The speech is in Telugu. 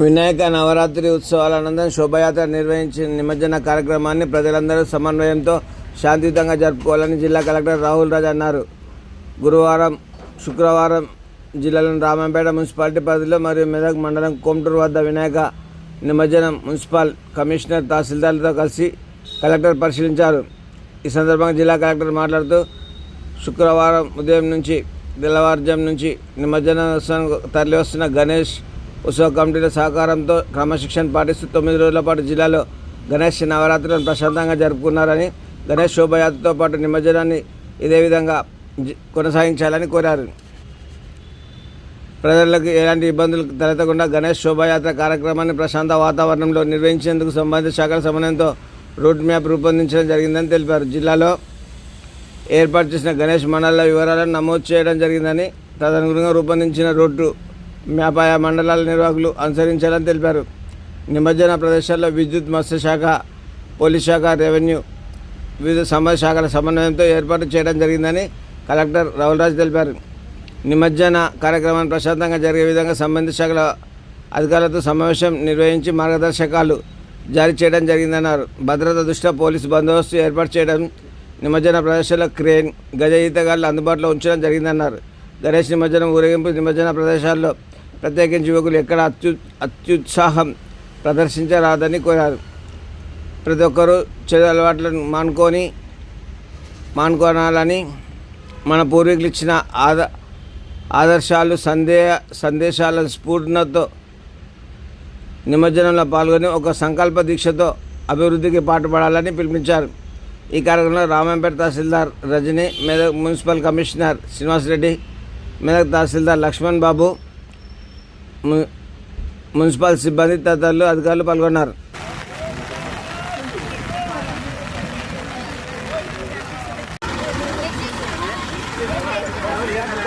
వినాయక నవరాత్రి ఉత్సవాల అనంతరం శోభయాత్ర నిర్వహించిన నిమజ్జన కార్యక్రమాన్ని ప్రజలందరూ సమన్వయంతో శాంతియుతంగా జరుపుకోవాలని జిల్లా కలెక్టర్ రాహుల్ రాజ్ అన్నారు. గురువారం శుక్రవారం జిల్లాలోని రామంపేట మున్సిపాలిటీ పరిధిలో మరియు మెదక్ మండలం కోమటూరు వద్ద వినాయక నిమజ్జనం మున్సిపల్ కమిషనర్ తహసీల్దార్లతో కలిసి కలెక్టర్ పరిశీలించారు. ఈ సందర్భంగా జిల్లా కలెక్టర్ మాట్లాడుతూ శుక్రవారం ఉదయం నుంచి తెల్లవారుజాం నుంచి నిమజ్జనోత్సవం తరలివస్తున్న గణేష్ ఉత్సవ కమిటీల సహకారంతో క్రమశిక్షణ పాటిస్తూ తొమ్మిది రోజుల పాటు జిల్లాలో గణేష్ నవరాత్రులను ప్రశాంతంగా జరుపుకున్నారని గణేష్ శోభయాత్రతో పాటు నిమజ్జనాన్ని ఇదే విధంగా జి- కొనసాగించాలని కోరారు. ప్రజలకు ఎలాంటి ఇబ్బందులు తలెత్తకుండా గణేష్ శోభాయాత్ర కార్యక్రమాన్ని ప్రశాంత వాతావరణంలో నిర్వహించేందుకు సంబంధిత శాఖల సమన్వయంతో రూట్ మ్యాప్ రూపొందించడం జరిగిందని తెలిపారు. జిల్లాలో ఏర్పాటు చేసిన గణేష్ మండల వివరాలను నమోదు చేయడం జరిగిందని తదనుగుణంగా రూపొందించిన రూటు మ్యాపాయ మండలాల నిర్వాహకులు అనుసరించాలని తెలిపారు. నిమజ్జన ప్రదేశాల్లో విద్యుత్ మత్స్యశాఖ పోలీస్ శాఖ రెవెన్యూ వివిధ సంబంధ శాఖల సమన్వయంతో ఏర్పాటు చేయడం జరిగిందని కలెక్టర్ రావులరాజు తెలిపారు. నిమజ్జన కార్యక్రమాన్ని ప్రశాంతంగా జరిగే విధంగా సంబంధిత శాఖల అధికారులతో సమావేశం నిర్వహించి మార్గదర్శకాలు జారీ చేయడం జరిగిందన్నారు. భద్రత దృష్ట్యా పోలీసు బందోబస్తు ఏర్పాటు చేయడం నిమజ్జన ప్రదేశాల్లో క్రేన్ గజ ఈతగాళ్ళు అందుబాటులో ఉంచడం జరిగిందన్నారు. గణేష్ నిమజ్జనం ఊరేగింపు నిమజ్జన ప్రదేశాల్లో ప్రత్యేకించి యువకులు ఎక్కడ అత్యు అత్యుత్సాహం ప్రదర్శించరాదని కోరారు. ప్రతి ఒక్కరూ చెడు అలవాట్లను మానుకొని మానుకోనాలని మన పూర్వీకులు ఇచ్చిన ఆద ఆదర్శాలు సందేహ సందేశాల స్ఫూర్ణతో నిమజ్జనంలో పాల్గొని ఒక సంకల్ప దీక్షతో అభివృద్ధికి పాటుపడాలని పిలుపునిచ్చారు ఈ కార్యక్రమంలో Ramampet tahsildar Rajani Medak municipal commissioner Srinivasareddy Medak tahsildar Lakshman Babu municipal సిబ్బంది తదితరులు అధికారులు పాల్గొన్నారు. ఏ